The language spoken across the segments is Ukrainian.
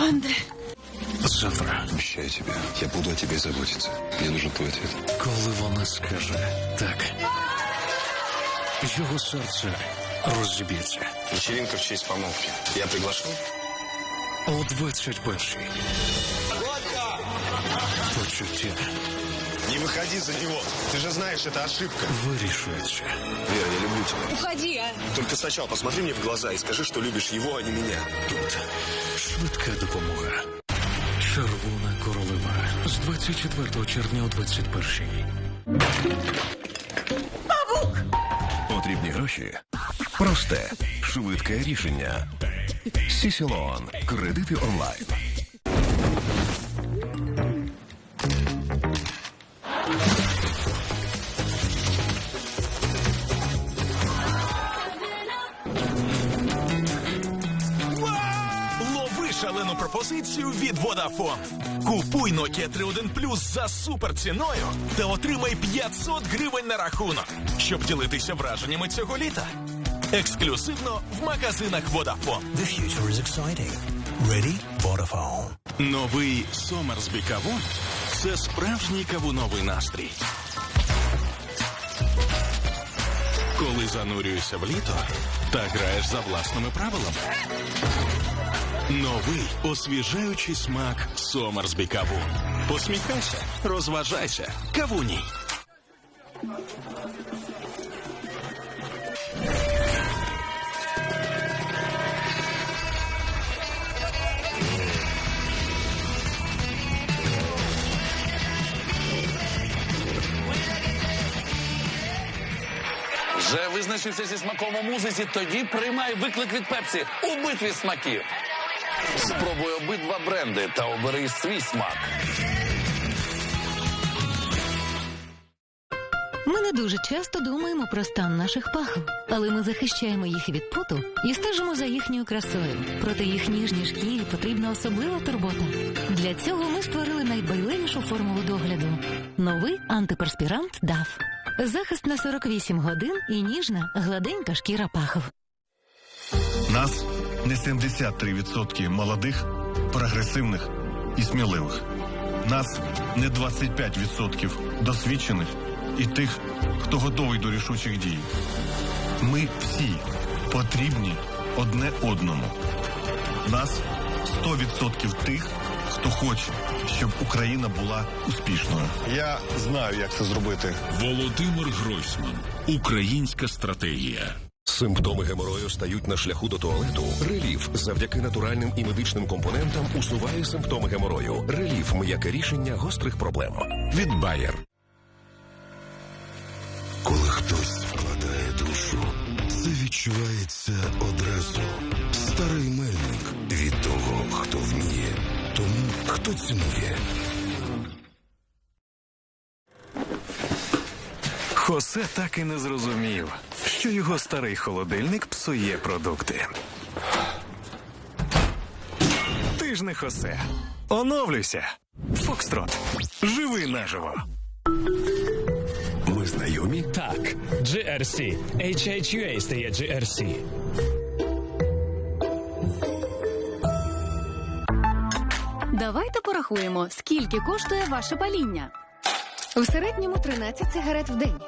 Андре, Завтра, Обещаю тебе, я буду о тебе заботиться. Мне нужен твой ответ. коли вона скаже так, його серце розіб'ється. Вечеринка в честь помолвки. Я приглашен? О 21-й. Почуття Не выходи за него. Ты же знаешь, это ошибка. вирішується. Вера, я люблю тебя. уходи, а! Только сначала посмотри мне в глаза и скажи, что любишь его, а не меня. Тут швидка допомога. Червона королева з 24 червня о 21-й. Потрібні гроші? Просте, швидке рішення. Сісілон. Кредити онлайн. Пропозицію від Vodafone. Купуй Nokia 31 Plus за суперціною та отримай 500 гривень на рахунок, щоб ділитися враженнями цього літа. Ексклюзивно в магазинах Vodafone. The future is exciting. Ready? Vodafone. Новий Сомерсбі кавун – це справжній кавуновий настрій. Коли занурюєшся в літо та граєш за власними правилами. Новий освіжаючий смак Сомерсбі кавун. Посміхайся, розважайся, кавуній. Вже визначився зі смаком у музиці, тоді приймай виклик від Пепсі у битві смаків. Спробуй обидва бренди та обери свій смак. Ми не дуже часто думаємо про стан наших пахв, але ми захищаємо їх від поту і стежимо за їхньою красою. Проте їх ніжній шкірі потрібна особлива турбота. Для цього ми створили найбайливішу формулу догляду новий антиперспірант DAF. Захист на 48 годин і ніжна, гладенька шкіра пахв. Нас не 73% молодих, прогресивних і сміливих. Нас не 25% досвідчених і тих, хто готовий до рішучих дій. Ми всі потрібні одне одному. Нас 100% тих, хто хоче, щоб Україна була успішною. Я знаю, як це зробити. Володимир Гройсман. Українська стратегія. Симптоми геморою стають на шляху до туалету. Реліф завдяки натуральним і медичним компонентам усуває симптоми геморою. Реліф м'яке рішення гострих проблем. Від Bayer. Коли хтось вкладає душу, це відчувається одразу. Старий мельник від того, хто вміє, тому хто цінує. Хосе так і не зрозумів, що його старий холодильник псує продукти. Ти ж не Хосе. Оновлюйся. Фокстрот. Живи наживо. Ми знайомі? Так, GRC. HHUA стає GRC. Давайте порахуємо, скільки коштує ваше паління. В середньому 13 сигарет в день.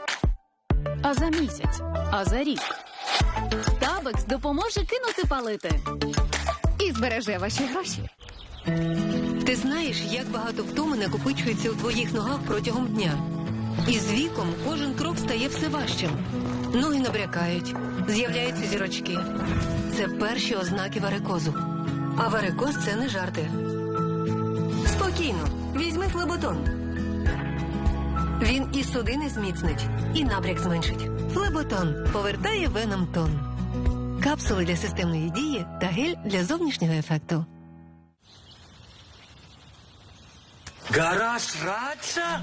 А за місяць, а за рік. Табекс допоможе кинути палити. І збереже ваші гроші. Ти знаєш, як багато втоми накопичується у твоїх ногах протягом дня. І з віком кожен крок стає все важчим. Ноги набрякають, з'являються зірочки. Це перші ознаки варикозу. А варикоз це не жарти. Спокійно, візьми флеботон. Він і судини зміцнить, і набряк зменшить. Флеботон повертає венам тон. Капсули для системної дії та гель для зовнішнього ефекту. Гараж Раджа?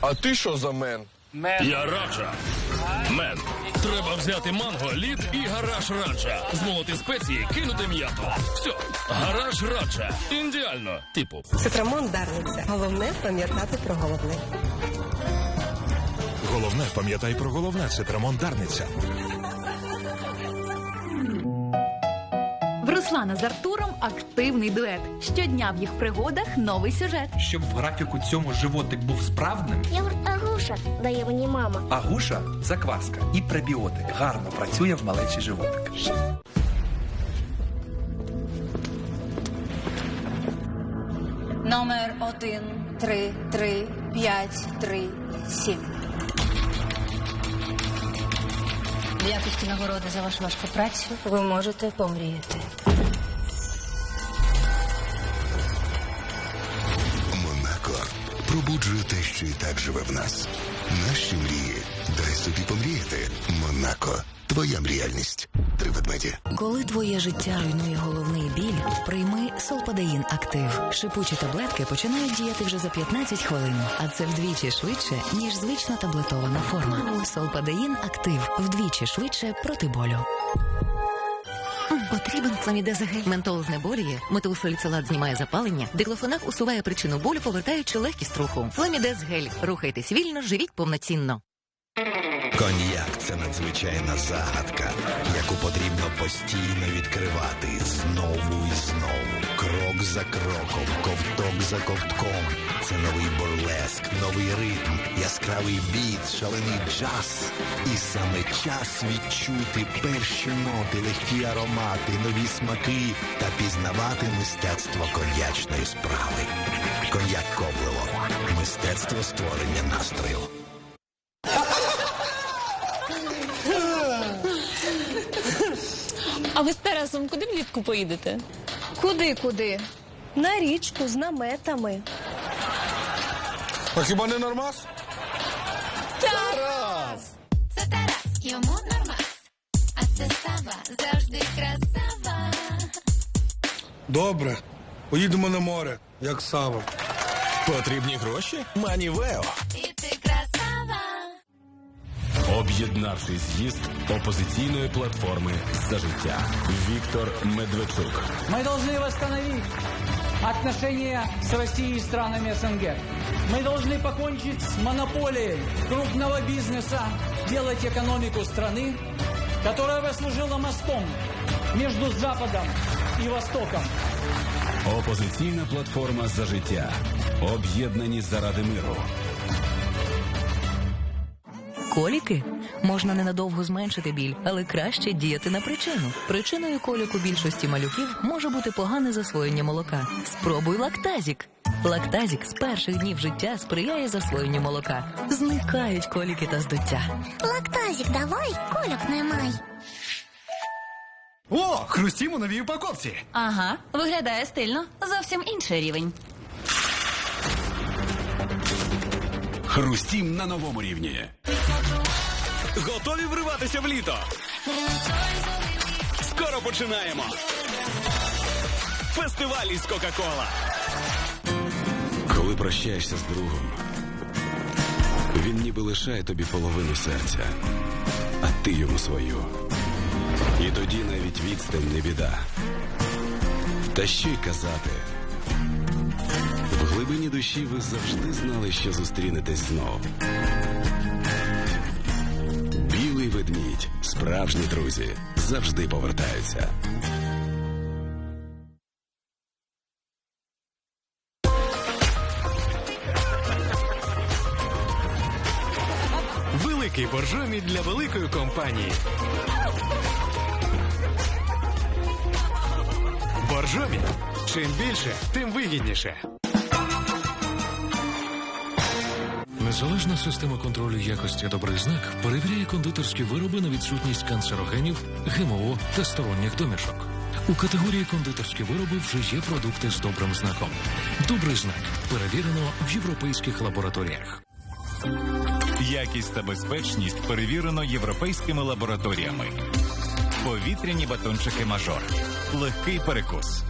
А ти що за мен? Я раджа. Мен. Треба взяти манго, лід і гараж раджа. Змолоти спеції, кинути м'яту. Все. Гараж раджа. Ідеально. Типу. Цитрамон дарниця. Головне пам'ятати про головне. Головне, пам'ятай про головне, це Дарниця. Руслана з Артуром активний дует. Щодня в їх пригодах новий сюжет. Щоб в графіку цьому животик був справним, Йогурт Агуша дає мені мама. агуша закваска і пребіотик гарно працює в малечий животик. Номер один, три, три, п'ять, три, сім. В якості нагороди за вашу важку працю ви можете помріяти. Пробуджує те, що і так живе в нас. Наші мрії. Дай собі помріяти. Монако. Твоя мріяльність. Три ведмеді. Коли твоє життя руйнує головний біль, прийми Солпадаїн Актив. Шипучі таблетки починають діяти вже за 15 хвилин, а це вдвічі швидше, ніж звична таблетована форма. Солпадаїн Актив вдвічі швидше проти болю. Потрібен фламідезагель. Ментол знеболює, метилсаліцилат знімає запалення, диклофенак усуває причину болю, повертаючи легкість руху. Фламідезгель. Рухайтесь вільно, живіть повноцінно. Коньяк це надзвичайна загадка, яку потрібно постійно відкривати знову і знову, крок за кроком, ковток за ковтком. Це новий бурлеск, новий ритм, яскравий біт, шалений джаз. І саме час відчути перші ноти, легкі аромати, нові смаки та пізнавати мистецтво коньячної справи. Коньяк Коблево. Мистецтво створення настрою. Ви з Тарасом куди влітку поїдете? Куди, куди? На річку з наметами. А хіба не нормас? Тарас! Це Тарас, йому нормас. А це Сава, завжди красава. Добре. Поїдемо на море, як Сава. Потрібні гроші? Манівео. І ти красава. Об'єднавший з'їзд опозиційної платформи за життя. Віктор Медведчук. Мы должны восстановить отношения с Россией и странами СНГ. Мы должны покончить с монополией крупного бизнеса, делать экономику страны, которая бы служила мостом между Западом и Востоком. Опозиційна платформа за життя. Об'єднані заради миру. Коліки Можна ненадовго зменшити біль, але краще діяти на причину. Причиною коліку більшості малюків може бути погане засвоєння молока. Спробуй лактазік. Лактазік з перших днів життя сприяє засвоєнню молока. Зникають коліки та здуття. Лактазик давай, кольок немай. О, хрустім у новій упаковці. Ага, виглядає стильно. Зовсім інший рівень. Хрустім на новому рівні. Готові вриватися в літо? Скоро починаємо. Фестиваль із Кока-Кола. Коли прощаєшся з другом, він ніби лишає тобі половину серця, а ти йому свою. І тоді навіть відстань не біда. Та що й казати. В глибині душі ви завжди знали, що зустрінетесь знов. Справжні друзі, завжди повертаються. Великий боржомі для великої компанії. Боржомі. Чим більше, тим вигідніше. Незалежна система контролю якості добрий знак перевіряє кондитерські вироби на відсутність канцерогенів, ГМО та сторонніх домішок. У категорії кондитерські вироби вже є продукти з добрим знаком. Добрий знак перевірено в європейських лабораторіях. Якість та безпечність перевірено європейськими лабораторіями. Повітряні батончики мажор. Легкий перекус.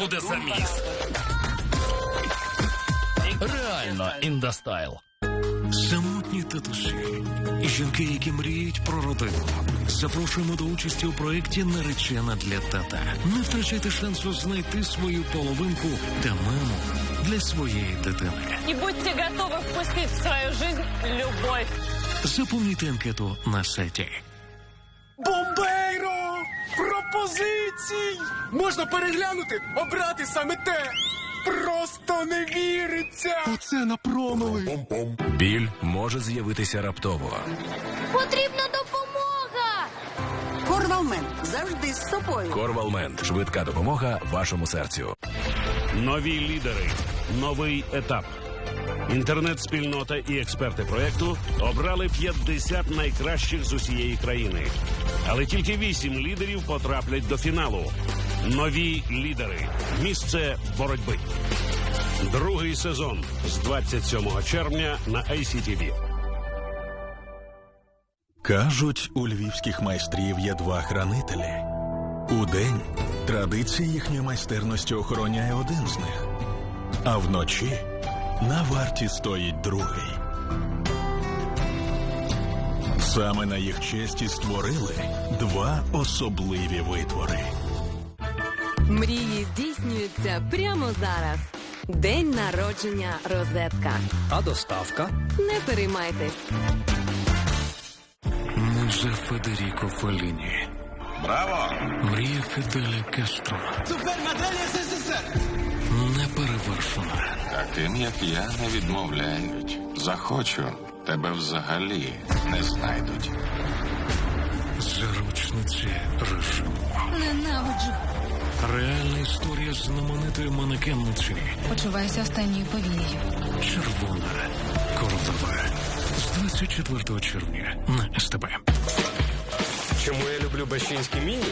Буде заміс. Реально індастайл. Самотні татусі, жінки, які мріють про родину. Запрошуємо до участі у проєкті Наречена для тата. Не втрачайте шансу знайти свою половинку та маму для своєї дитини. И будьте готовы впустить в свою жизнь любовь. Заповнюйте анкету на сайті. Пропозицій! Можна переглянути, обрати саме те. Просто не віриться. Оце напромили. Біль може з'явитися раптово. Потрібна допомога! Корвалмен завжди з собою. Корвалмен швидка допомога вашому серцю. Нові лідери, новий етап. Інтернет-спільнота і експерти проекту обрали 50 найкращих з усієї країни. Але тільки 8 лідерів потраплять до фіналу. Нові лідери. Місце боротьби. Другий сезон з 27 червня на ICTV. Кажуть, у львівських майстрів є два хранителі. Удень традиція їхньої майстерності охороняє один з них, а вночі на варті стоїть другий. Саме на їх честі створили два особливі витвори. Мрії здійснюються прямо зараз. День народження розетка. А доставка? Не переймайтесь. Муза Федеріко Феліні. Браво! Мрія Фіделя Кастро. Супермодель СССР! Неперевершена. Таким, як я, не відмовляють. Захочу, тебе взагалі не знайдуть. Заручниці режиму. Ненавиджу. Реальна історія знаменитої манекенниці. Почуваюся останньою повією. Червона королева. З 24 червня на СТБ. Чому я люблю бащинські міні?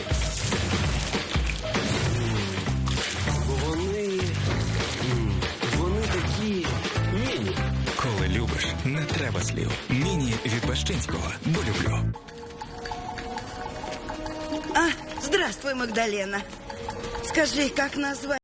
Не треба слів. Міні від Бащинського, бо люблю. А, здравствуй, Магдалена. Скажи, как назвать?